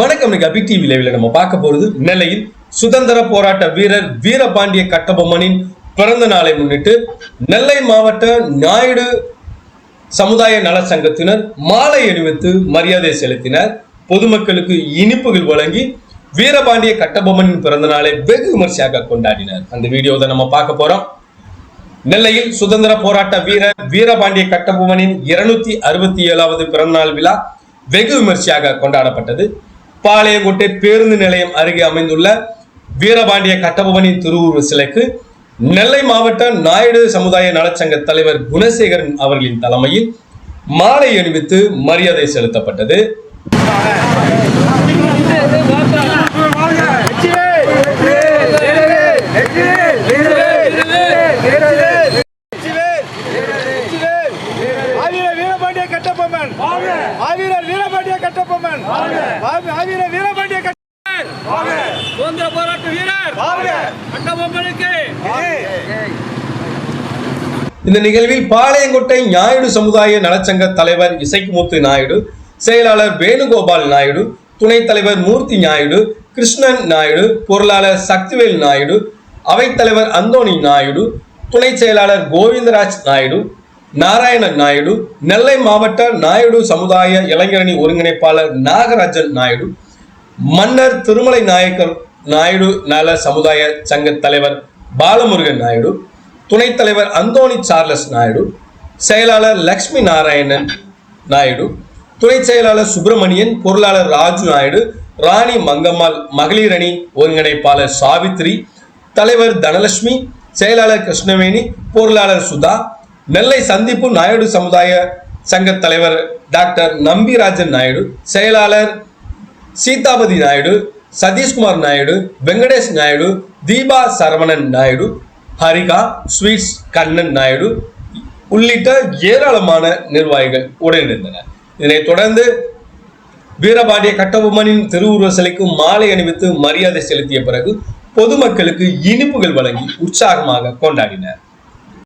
வணக்கம் இன்னைக்கு அபி டிவி லைவ்ல நம்ம பார்க்க போறது நெல்லையில் சுதந்திர போராட்ட வீரர் வீரபாண்டிய கட்டபொம்மனின் பிறந்த நாளை முன்னிட்டு நெல்லை மாவட்ட நாயுடு சமுதாய நல சங்கத்தினர் மாலை அணிவித்து மரியாதை செலுத்தினர். பொதுமக்களுக்கு இனிப்புகள் வழங்கி வீரபாண்டிய கட்டபொம்மனின் பிறந்த நாளை வெகு விமர்சையாக கொண்டாடினர். அந்த வீடியோவை நம்ம பார்க்க போறோம். நெல்லையில் சுதந்திர போராட்ட வீரர் வீரபாண்டிய கட்டபொம்மனின் இருநூத்தி அறுபத்தி ஏழாவது பிறந்தநாள் விழா வெகு விமர்சையாக கொண்டாடப்பட்டது. பாளையங்கோட்டை பேருந்து நிலையம் அருகே அமைந்துள்ள வீரபாண்டிய கட்டபொம்மனின் திருவுருவ சிலைக்கு நெல்லை மாவட்ட நாயுடு சமுதாய நலச்சங்க தலைவர் குணசேகரன் அவர்களின் தலைமையில் மாலை அணிவித்து மரியாதை செலுத்தப்பட்டது. வீரபாண்டிய கட்டபொம்மன். வீரபாண்டிய கட்டபொம்மன் ஆவீரர் வீரபாண்டிய கட்ட சுதந்திர போராட்ட வீரர் கட்டபொம்மனுக்கு இந்த நிகழ்வில் பாளையங்கோட்டை நாயுடு சமுதாய நலச்சங்க தலைவர் இசைக்குமுத்து நாயுடு செயலாளர் வேணுகோபால் நாயுடு துணைத் தலைவர் மூர்த்தி நாயுடு கிருஷ்ணன் நாயுடு பொருளாளர் சக்திவேல் நாயுடு அவைத்தலைவர் அந்தோணி நாயுடு துணை செயலாளர் கோவிந்தராஜ் நாயுடு நாராயணன் நாயுடு நெல்லை மாவட்ட நாயுடு சமுதாய இளைஞரணி ஒருங்கிணைப்பாளர் நாகராஜன் நாயுடு மன்னர் திருமலை நாயக்கர் நாயுடு நல சமுதாய சங்க தலைவர் பாலமுருகன் நாயுடு துணைத் தலைவர் அந்தோணி சார்லஸ் நாயுடு செயலாளர் லக்ஷ்மி நாராயணன் நாயுடு துணை செயலாளர் சுப்பிரமணியன் பொருளாளர் ராஜு நாயுடு ராணி மங்கம்மாள் மகளிர் அணி ஒருங்கிணைப்பாளர் சாவித்ரி தலைவர் தனலட்சுமி செயலாளர் கிருஷ்ணவேணி பொருளாளர் சுதா நெல்லை சந்திப்பு நாயுடு சமுதாய சங்க தலைவர் டாக்டர் நம்பிராஜன் நாயுடு செயலாளர் சீதாபதி நாயுடு சதீஷ்குமார் நாயுடு வெங்கடேஷ் நாயுடு தீபா சரவணன் நாயுடு ஹரிகா ஸ்வீட்ஸ் கண்ணன் நாயுடு உள்ளிட்ட ஏராளமான நிர்வாகிகள் உடனிருந்தனர் இதனைத் தொடர்ந்து வீரபாண்டிய கட்டபொம்மனின் திருவுருவ சிலைக்கு மாலை அணிவித்து மரியாதை செலுத்திய பிறகு பொதுமக்களுக்கு இனிப்புகள் வழங்கி உற்சாகமாக கொண்டாடினர்.